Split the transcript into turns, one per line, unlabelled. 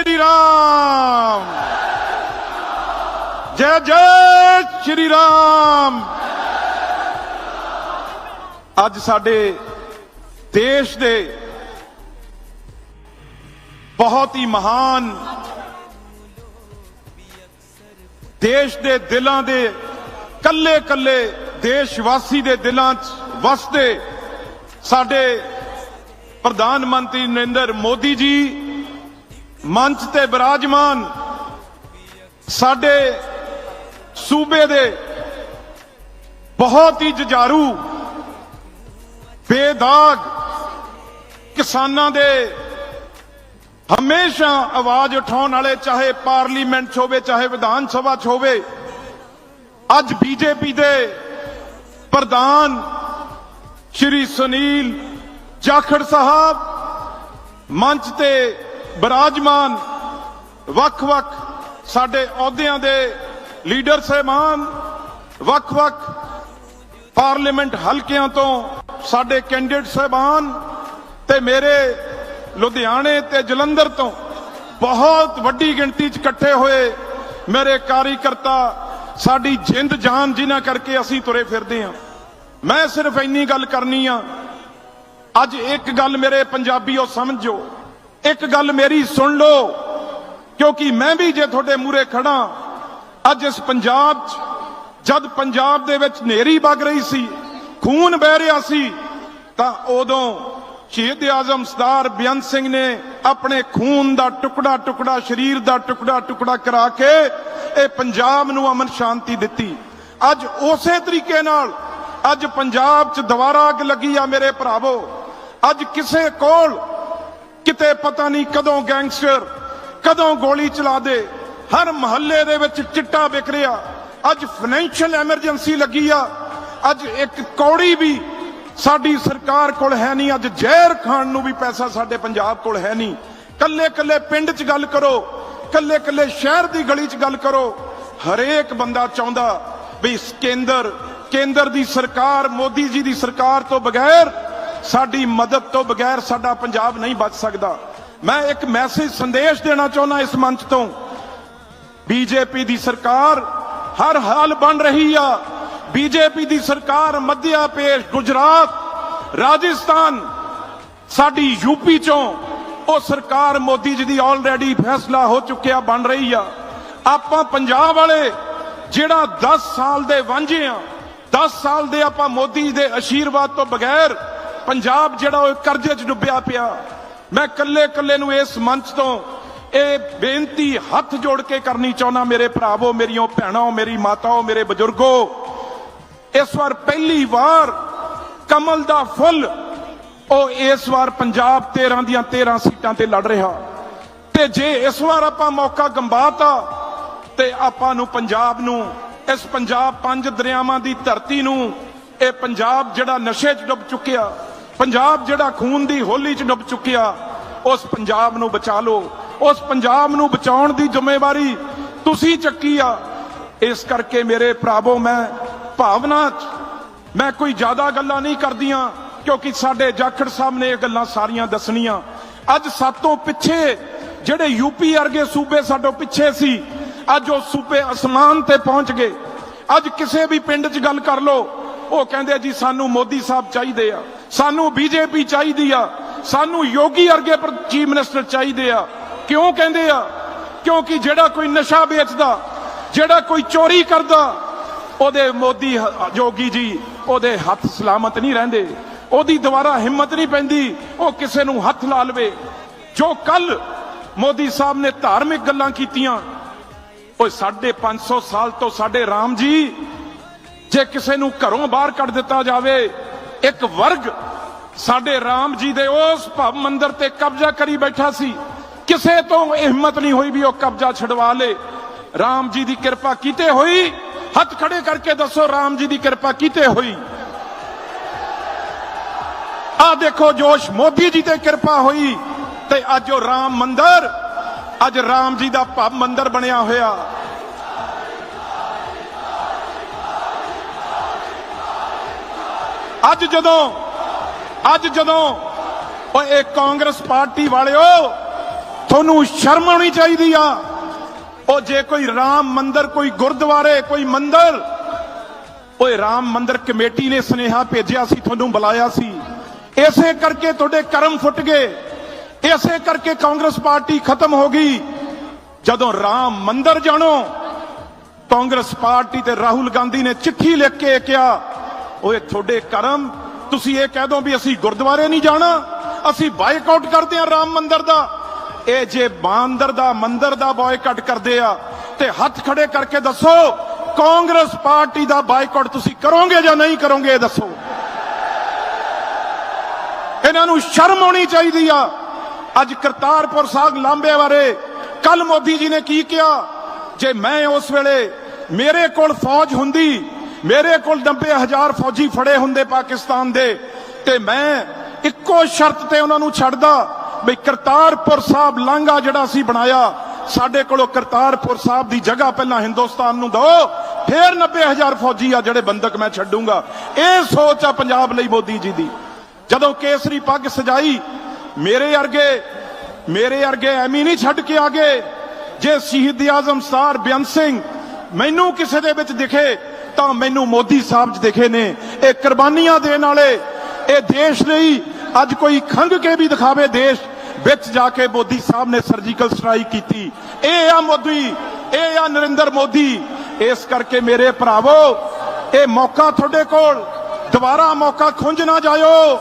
ਸ਼੍ਰੀ ਰਾਮ। ਜੈ ਜੈ ਸ਼੍ਰੀ ਰਾਮ। ਅੱਜ ਸਾਡੇ ਦੇਸ਼ ਦੇ ਬਹੁਤ ਹੀ ਮਹਾਨ ਦੇਸ਼ ਦੇ ਦਿਲਾਂ ਦੇ ਕੱਲੇ ਕੱਲੇ ਦੇਸ਼ ਵਾਸੀ ਦੇ ਦਿਲਾਂ 'ਚ ਵਸਦੇ ਸਾਡੇ ਪ੍ਰਧਾਨ ਮੰਤਰੀ ਨਰਿੰਦਰ ਮੋਦੀ ਜੀ ਮੰਚ ਤੇ ਬਿਰਾਜਮਾਨ ਸਾਡੇ ਸੂਬੇ ਦੇ ਬਹੁਤ ਹੀ ਜੁਝਾਰੂ, ਬੇਦਾਗ ਕਿਸਾਨਾਂ ਦੇ ਹਮੇਸ਼ਾ ਆਵਾਜ਼ ਉਠਾਉਣ ਵਾਲੇ, ਚਾਹੇ ਪਾਰਲੀਮੈਂਟ 'ਚ ਹੋਵੇ, ਚਾਹੇ ਵਿਧਾਨ ਸਭਾ 'ਚ ਹੋਵੇ, ਅੱਜ ਬੀਜੇਪੀ ਦੇ ਪ੍ਰਧਾਨ ਸ਼੍ਰੀ ਸੁਨੀਲ ਜਾਖੜ ਸਾਹਿਬ ਮੰਚ ਤੇ ਬਿਰਾਜਮਾਨ, ਵੱਖ-ਵੱਖ ਸਾਡੇ ਅਹੁਦਿਆਂ ਦੇ ਲੀਡਰ ਸਹਿਬਾਨ, ਵੱਖ-ਵੱਖ ਪਾਰਲੀਮੈਂਟ ਹਲਕਿਆਂ ਤੋਂ ਸਾਡੇ ਕੈਂਡੀਡੇਟ ਸਹਿਬਾਨ ਤੇ ਮੇਰੇ ਲੁਧਿਆਣੇ ਤੇ ਜਲੰਧਰ ਤੋਂ ਬਹੁਤ ਵੱਡੀ ਗਿਣਤੀ 'ਚ ਇਕੱਠੇ ਹੋਏ ਮੇਰੇ ਕਾਰੀਕਰਤਾ, ਸਾਡੀ ਜਿੰਦ ਜਾਨ ਜਿਨ੍ਹਾਂ ਕਰਕੇ ਅਸੀਂ ਤੁਰੇ ਫਿਰਦੇ ਹਾਂ। ਮੈਂ ਸਿਰਫ ਇੰਨੀ ਗੱਲ ਕਰਨੀ ਆ। ਅੱਜ ਇੱਕ ਗੱਲ ਮੇਰੇ ਪੰਜਾਬੀਓ ਸਮਝੋ। ਇੱਕ ਗੱਲ ਮੇਰੀ ਸੁਣ ਲਓ, ਕਿਉਂਕਿ ਮੈਂ ਵੀ ਜੇ ਤੁਹਾਡੇ ਮੂਹਰੇ ਖੜਾ, ਅੱਜ ਇਸ ਪੰਜਾਬ 'ਚ, ਜਦ ਪੰਜਾਬ ਦੇ ਵਿੱਚ ਨੇਰੀ ਵਗ ਰਹੀ ਸੀ, ਖੂਨ ਵਹਿ ਰਿਹਾ ਸੀ, ਤਾਂ ਉਦੋਂ ਸ਼ਹੀਦ ਆਜ਼ਮ ਸਰਦਾਰ ਬੇਅੰਤ ਸਿੰਘ ਨੇ ਆਪਣੇ ਖੂਨ ਦਾ ਟੁਕੜਾ ਟੁਕੜਾ, ਸਰੀਰ ਦਾ ਟੁਕੜਾ ਟੁਕੜਾ ਕਰਾ ਕੇ ਇਹ ਪੰਜਾਬ ਨੂੰ ਅਮਨ ਸ਼ਾਂਤੀ ਦਿੱਤੀ। ਅੱਜ ਉਸੇ ਤਰੀਕੇ ਨਾਲ, ਅੱਜ ਪੰਜਾਬ 'ਚ ਦੁਬਾਰਾ ਅੱਗ ਲੱਗੀ ਆ ਮੇਰੇ ਭਰਾਵੋ। ਅੱਜ ਕਿਸੇ ਕੋਲ ਕਿਤੇ ਪਤਾ ਨਹੀਂ ਕਦੋਂ ਗੈਂਗਸਟਰ, ਕਦੋਂ ਗੋਲੀ ਚਲਾ ਦੇ। ਹਰ ਮਹੱਲੇ ਦੇ ਵਿੱਚ ਚਿੱਟਾ ਵਿਕ ਰਿਹਾ। ਅੱਜ ਫਾਈਨੈਂਸ਼ੀਅਲ ਐਮਰਜੈਂਸੀ ਲੱਗੀ ਆ। ਅੱਜ ਇੱਕ ਕੌੜੀ ਵੀ ਸਾਡੀ ਸਰਕਾਰ ਕੋਲ ਹੈ ਨਹੀਂ। ਅੱਜ ਜ਼ਹਿਰ ਖਾਣ ਨੂੰ ਵੀ ਪੈਸਾ ਸਾਡੇ ਪੰਜਾਬ ਕੋਲ ਹੈ ਨਹੀਂ। ਕੱਲੇ ਕੱਲੇ ਪਿੰਡ 'ਚ ਗੱਲ ਕਰੋ। ਕੱਲੇ ਕੱਲੇ ਸ਼ਹਿਰ ਦੀ ਗਲੀ 'ਚ ਗੱਲ ਕਰੋ। ਹਰੇਕ ਬੰਦਾ ਚਾਹੁੰਦਾ ਵੀ ਕੇਂਦਰ ਕੇਂਦਰ ਦੀ ਸਰਕਾਰ, ਮੋਦੀ ਜੀ ਦੀ ਸਰਕਾਰ ਤੋਂ ਬਗੈਰ ਸਾਡੀ ਮਦਦ ਤੋਂ ਬਗੈਰ ਸਾਡਾ ਪੰਜਾਬ ਨਹੀਂ ਬਚ ਸਕਦਾ। ਮੈਂ ਇੱਕ ਮੈਸੇਜ ਸੰਦੇਸ਼ ਦੇਣਾ ਚਾਹੁੰਦਾ ਇਸ ਮੰਚ ਤੋਂ। ਬੀਜੇਪੀ ਦੀ ਸਰਕਾਰ ਹਰ ਹਾਲ ਬਣ ਰਹੀ ਆ। ਬੀਜੇਪੀ ਦੀ ਸਰਕਾਰ ਮੱਧਿਆ ਪ੍ਰਦੇਸ਼ ਗੁਜਰਾਤ, ਰਾਜਸਥਾਨ, ਸਾਡੀ ਯੂਪੀ ਚੋਂ। ਉਹ ਸਰਕਾਰ ਮੋਦੀ ਜੀ ਦੀ ਆਲਰੇਡੀ ਫੈਸਲਾ ਹੋ ਚੁੱਕਿਆ, ਬਣ ਰਹੀ ਆ। ਆਪਾਂ ਪੰਜਾਬ ਵਾਲੇ ਜਿਹੜਾ 10 ਸਾਲ ਦੇ ਵਾਂਝੇ ਆ 10 ਸਾਲ ਦੇ ਆਪਾਂ ਮੋਦੀ ਦੇ ਅਸ਼ੀਰਵਾਦ ਤੋਂ ਬਗੈਰ ਪੰਜਾਬ ਜਿਹੜਾ ਉਹ ਕਰਜ਼ੇ 'ਚ ਡੁੱਬਿਆ ਪਿਆ। ਮੈਂ ਕੱਲੇ ਕੱਲੇ ਨੂੰ ਇਸ ਮੰਚ ਤੋਂ ਇਹ ਬੇਨਤੀ ਹੱਥ ਜੋੜ ਕੇ ਕਰਨੀ ਚਾਹੁੰਦਾ, ਮੇਰੇ ਭਰਾਵੋ ਮੇਰੀਓ ਭੈਣਾਂ, ਮੇਰੀ ਮਾਤਾਓ, ਮੇਰੇ ਬਜ਼ੁਰਗੋ। ਇਸ ਵਾਰ ਪਹਿਲੀ ਵਾਰ ਕਮਲ ਦਾ ਫੁੱਲ ਉਹ ਇਸ ਵਾਰ ਪੰਜਾਬ 13 ਦੀਆਂ 13 ਸੀਟਾਂ ਤੇ ਲੜ ਰਿਹਾ। ਤੇ ਜੇ ਇਸ ਵਾਰ ਆਪਾਂ ਮੌਕਾ ਗੰਵਾਤਾ ਤੇ ਆਪਾਂ ਨੂੰ ਪੰਜਾਬ ਨੂੰ, ਇਸ ਪੰਜਾਬ ਪੰਜ ਦਰਿਆਵਾਂ ਦੀ ਧਰਤੀ ਨੂੰ, ਇਹ ਪੰਜਾਬ ਜਿਹੜਾ ਨਸ਼ੇ 'ਚ ਡੁੱਬ ਚੁੱਕਿਆ ਪੰਜਾਬ ਜਿਹੜਾ ਖੂਨ ਦੀ ਹੋਲੀ 'ਚ ਡੁੱਬ ਚੁੱਕਿਆ, ਉਸ ਪੰਜਾਬ ਨੂੰ ਬਚਾ ਲਓ। ਉਸ ਪੰਜਾਬ ਨੂੰ ਬਚਾਉਣ ਦੀ ਜ਼ਿੰਮੇਵਾਰੀ ਤੁਸੀਂ ਚੱਕੀ ਆ। ਇਸ ਕਰਕੇ ਮੇਰੇ ਭਰਾਵੋ, ਮੈਂ ਭਾਵਨਾ 'ਚ, ਮੈਂ ਕੋਈ ਜ਼ਿਆਦਾ ਗੱਲਾਂ ਨਹੀਂ ਕਰਦੀਆਂ, ਕਿਉਂਕਿ ਸਾਡੇ ਜਾਖੜ ਸਾਹਿਬ ਨੇ ਇਹ ਗੱਲਾਂ ਸਾਰੀਆਂ ਦੱਸਣੀਆਂ। ਅੱਜ ਸਾਤੋਂ ਪਿੱਛੇ ਜਿਹੜੇ ਯੂਪੀ ਵਰਗੇ ਸੂਬੇ ਸਾਡੋਂ ਪਿੱਛੇ ਸੀ, ਅੱਜ ਉਹ ਸੂਬੇ ਅਸਮਾਨ ਤੇ ਪਹੁੰਚ ਗਏ। ਅੱਜ ਕਿਸੇ ਵੀ ਪਿੰਡ 'ਚ ਗੱਲ ਕਰ ਲਓ, ਉਹ ਕਹਿੰਦੇ ਜੀ, ਸਾਨੂੰ ਮੋਦੀ ਸਾਹਿਬ ਚਾਹੀਦੇ ਆ। ਸਾਨੂੰ ਬੀਜੇਪੀ ਚਾਹੀਦੀ ਆ। ਸਾਨੂੰ ਯੋਗੀ ਵਰਗੇ ਚੀਫ ਮਿਨਿਸਟਰ ਚਾਹੀਦੇ ਆ। ਕਿਉਂ ਕਹਿੰਦੇ ਆ? ਕਿਉਂਕਿ ਜਿਹੜਾ ਕੋਈ ਨਸ਼ਾ ਵੇਚਦਾ, ਜਿਹੜਾ ਕੋਈ ਚੋਰੀ ਕਰਦਾ, ਉਹਦੇ ਮੋਦੀ ਜੋਗੀ ਜੀ, ਉਹਦੇ ਹੱਥ ਸਲਾਮਤ ਨਹੀਂ ਰਹਿੰਦੇ। ਉਹਦੀ ਦੁਬਾਰਾ ਹਿੰਮਤ ਨਹੀਂ ਪੈਂਦੀ, ਉਹ ਕਿਸੇ ਨੂੰ ਹੱਥ ਲਾ ਲਵੇ। ਜੋ ਕੱਲ ਮੋਦੀ ਸਾਹਿਬ ਨੇ ਧਾਰਮਿਕ ਗੱਲਾਂ ਕੀਤੀਆਂ ਓਏ ਸਾਡੇ 500 ਸਾਲ ਤੋਂ ਸਾਡੇ ਰਾਮ ਜੀ, ਜੇ ਕਿਸੇ ਨੂੰ ਘਰੋਂ ਬਾਹਰ ਕੱਢ ਦਿੱਤਾ ਜਾਵੇ, ਇੱਕ ਵਰਗ ਸਾਡੇ ਰਾਮ ਜੀ ਦੇ ਉਸ ਭਵ ਮੰਦਰ ਤੇ ਕਬਜ਼ਾ ਕਰੀ ਬੈਠਾ ਸੀ। ਕਿਸੇ ਤੋਂ ਹਿੰਮਤ ਨਹੀਂ ਹੋਈ ਵੀ ਉਹ ਕਬਜ਼ਾ ਛਡਵਾ ਲੇ। ਰਾਮ ਜੀ ਦੀ ਕਿਰਪਾ ਕੀਤੇ ਹੋਈ? ਹੱਥ ਖੜੇ ਕਰਕੇ ਦੱਸੋ, ਰਾਮ ਜੀ ਦੀ ਕਿਰਪਾ ਕੀਤੇ ਹੋਈ? ਆ ਦੇਖੋ, ਜੋਸ਼ ਮੋਦੀ ਜੀ ਤੇ ਕਿਰਪਾ ਹੋਈ ਤੇ ਅੱਜ ਉਹ ਰਾਮ ਮੰਦਰ, ਅੱਜ ਰਾਮ ਜੀ ਦਾ ਭਵ ਮੰਦਰ ਬਣਿਆ ਹੋਇਆ। ਅੱਜ ਜਦੋਂ ਅੱਜ ਜਦੋਂ ਉਹ ਇਹ ਕਾਂਗਰਸ ਪਾਰਟੀ ਵਾਲਿਓ, ਤੁਹਾਨੂੰ ਸ਼ਰਮ ਆਉਣੀ ਚਾਹੀਦੀ ਆ। ਉਹ ਜੇ ਕੋਈ ਰਾਮ ਮੰਦਰ, ਕੋਈ ਗੁਰਦੁਆਰੇ, ਕੋਈ ਮੰਦਿਰ, ਓਏ ਰਾਮ ਮੰਦਰ ਕਮੇਟੀ ਨੇ ਸੁਨੇਹਾ ਭੇਜਿਆ ਸੀ, ਤੁਹਾਨੂੰ ਬੁਲਾਇਆ ਸੀ। ਇਸੇ ਕਰਕੇ ਤੁਹਾਡੇ ਕਰਮ ਫੁੱਟ ਗਏ। ਇਸੇ ਕਰਕੇ ਕਾਂਗਰਸ ਪਾਰਟੀ ਖਤਮ ਹੋ ਗਈ। ਜਦੋਂ ਰਾਮ ਮੰਦਰ ਜਾਣੋ, ਕਾਂਗਰਸ ਪਾਰਟੀ ਤੇ ਰਾਹੁਲ ਗਾਂਧੀ ਨੇ ਚਿੱਠੀ ਲਿਖ ਕੇ ਕਿਹਾ, ਓਏ ਤੁਹਾਡੇ ਕਰਮ ਤੁਸੀਂ ਇਹ ਕਹਿ ਦੋ ਵੀ ਅਸੀਂ ਗੁਰਦੁਆਰੇ ਨਹੀਂ ਜਾਣਾ, ਅਸੀਂ ਬਾਈਕਾਟ ਕਰਦੇ ਹਾਂ ਰਾਮ ਮੰਦਰ ਦਾ। ਇਹ ਜੇ ਬਾਂਦਰ ਦਾ ਮੰਦਰ ਦਾ ਬਾਈਕਾਟ ਕਰਦੇ ਆ, ਤੇ ਹੱਥ ਖੜੇ ਕਰਕੇ ਦੱਸੋ, ਕਾਂਗਰਸ ਪਾਰਟੀ ਦਾ ਬਾਈਕਾਟ ਤੁਸੀਂ ਕਰੋਗੇ ਜਾਂ ਨਹੀਂ ਕਰੋਗੇ, ਇਹ ਦੱਸੋ। ਇਹਨਾਂ ਨੂੰ ਸ਼ਰਮ ਆਉਣੀ ਚਾਹੀਦੀ ਆ। ਅੱਜ ਕਰਤਾਰਪੁਰ ਸਾਹਿਬ ਲਾਂਬੇ ਬਾਰੇ ਕੱਲ ਮੋਦੀ ਜੀ ਨੇ ਕੀ ਕਿਹਾ? ਜੇ ਮੈਂ ਉਸ ਵੇਲੇ ਮੇਰੇ ਕੋਲ ਫੌਜ ਹੁੰਦੀ ਮੇਰੇ ਕੋਲ 90000 ਫੌਜੀ ਫੜੇ ਹੁੰਦੇ ਪਾਕਿਸਤਾਨ ਦੇ, ਤੇ ਮੈਂ ਇੱਕੋ ਸ਼ਰਤ ਤੇ ਉਹਨਾਂ ਨੂੰ ਛੱਡਦਾ ਵੀ ਕਰਤਾਰਪੁਰ ਸਾਹਿਬ ਲਾਂਘਾ ਜਿਹੜਾ ਸੀ ਬਣਾਇਆ, ਸਾਡੇ ਕੋਲੋਂ ਕਰਤਾਰਪੁਰ ਸਾਹਿਬ ਦੀ ਜਗ੍ਹਾ ਪਹਿਲਾਂ ਹਿੰਦੁਸਤਾਨ ਨੂੰ ਦਿਓ, ਫਿਰ 90000 ਫੌਜੀ ਆ ਜਿਹੜੇ ਬੰਦਕ ਮੈਂ ਛੱਡੂੰਗਾ। ਇਹ ਸੋਚ ਆ ਪੰਜਾਬ ਲਈ ਮੋਦੀ ਜੀ ਦੀ। ਜਦੋਂ ਕੇਸਰੀ ਪੱਗ ਸਜਾਈ, ਮੇਰੇ ਅਰਗੇ ਮੇਰੇ ਅਰਗੇ ਐਵੇਂ ਨਹੀਂ ਛੱਡ ਕੇ ਆ ਗਏ, ਜੇ ਸ਼ਹੀਦ ਆਜ਼ਮ ਸਰ ਬੇਅੰਤ ਸਿੰਘ ਮੈਨੂੰ ਕਿਸੇ ਦੇ ਵਿੱਚ ਦਿਖੇ ਤਾਂ ਮੈਨੂੰ ਮੋਦੀ ਸਾਹਿਬ 'ਚ ਦਿਖੇ ਨੇ। ਇਹ ਕੁਰਬਾਨੀਆਂ ਦੇਣ ਵਾਲੇ, ਇਹ ਦੇਸ਼ ਲਈ ਅੱਜ ਕੋਈ ਖੰਗ ਕੇ ਵੀ ਦਿਖਾਵੇ ਦੇਸ਼, ਵਿੱਚ ਜਾ ਕੇ ਮੋਦੀ ਸਾਹਿਬ ਨੇ ਸਰਜੀਕਲ ਸਟ੍ਰਾਈਕ ਕੀਤੀ। ਇਹ ਆ ਮੋਦੀ, ਇਹ ਆ ਨਰਿੰਦਰ ਮੋਦੀ। ਇਸ ਕਰਕੇ ਮੇਰੇ ਭਰਾਵੋ, ਇਹ ਮੌਕਾ ਤੁਹਾਡੇ ਕੋਲ, ਦੁਬਾਰਾ ਮੌਕਾ ਖੁੰਝ ਨਾ ਜਾਇਓ।